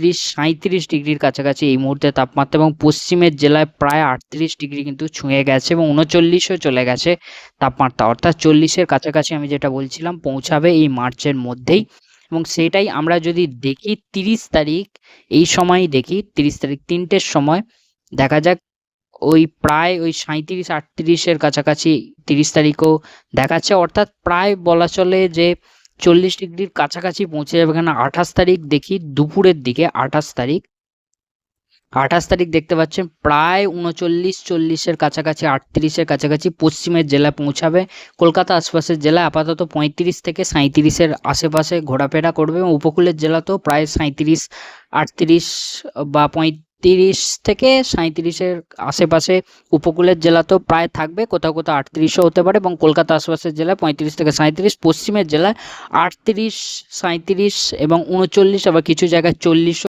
ছত্রিশ সাঁইত্রিশ ডিগ্রির কাছাকাছি এই মুহূর্তে তাপমাত্রা এবং পশ্চিমের জেলায় প্রায় আটত্রিশ ডিগ্রি কিন্তু ছুঁয়ে গেছে এবং উনচল্লিশও চলে গেছে তাপমাত্রা। অর্থাৎ চল্লিশের কাছাকাছি আমি যেটা বলছিলাম পৌঁছাবে এই মার্চের মধ্যেই এবং সেটাই আমরা যদি দেখি তিরিশ তারিখ, এই সময়ই দেখি তিরিশ তারিখ তিনটের সময়। দেখা যাক ওই প্রায় ওই সাঁইত্রিশ আটত্রিশের কাছাকাছি তিরিশ তারিখও দেখাচ্ছে। অর্থাৎ প্রায় বলা চলে যে চল্লিশ ডিগ্রির কাছাকাছি পৌঁছে যাবে কেন আঠাশ তারিখ দেখি দুপুরের দিকে আঠাশ তারিখ। আঠাশ তারিখ দেখতে পাচ্ছেন প্রায় উনচল্লিশ, চল্লিশের কাছাকাছি, আটত্রিশের কাছাকাছি পশ্চিমের জেলায় পৌঁছাবে। কলকাতা আশপাশের জেলায় আপাতত পঁয়ত্রিশ থেকে সাঁইত্রিশের আশেপাশে ঘোরাফেরা করবে এবং উপকূলের জেলাতেও প্রায় সাঁইত্রিশ, আটত্রিশ বা পঁয়ত্রিশ থেকে সাঁত্রিশের আশেপাশে উপকূলের জেলাতেও প্রায় থাকবে, কোথাও কোথাও আটত্রিশও হতে পারে এবং কলকাতা আশেপাশের জেলায় পঁয়ত্রিশ থেকে সাঁত্রিশ পশ্চিমের জেলায় আটত্রিশ সাঁত্রিশ এবং উনচল্লিশ, আবার কিছু জায়গায় চল্লিশও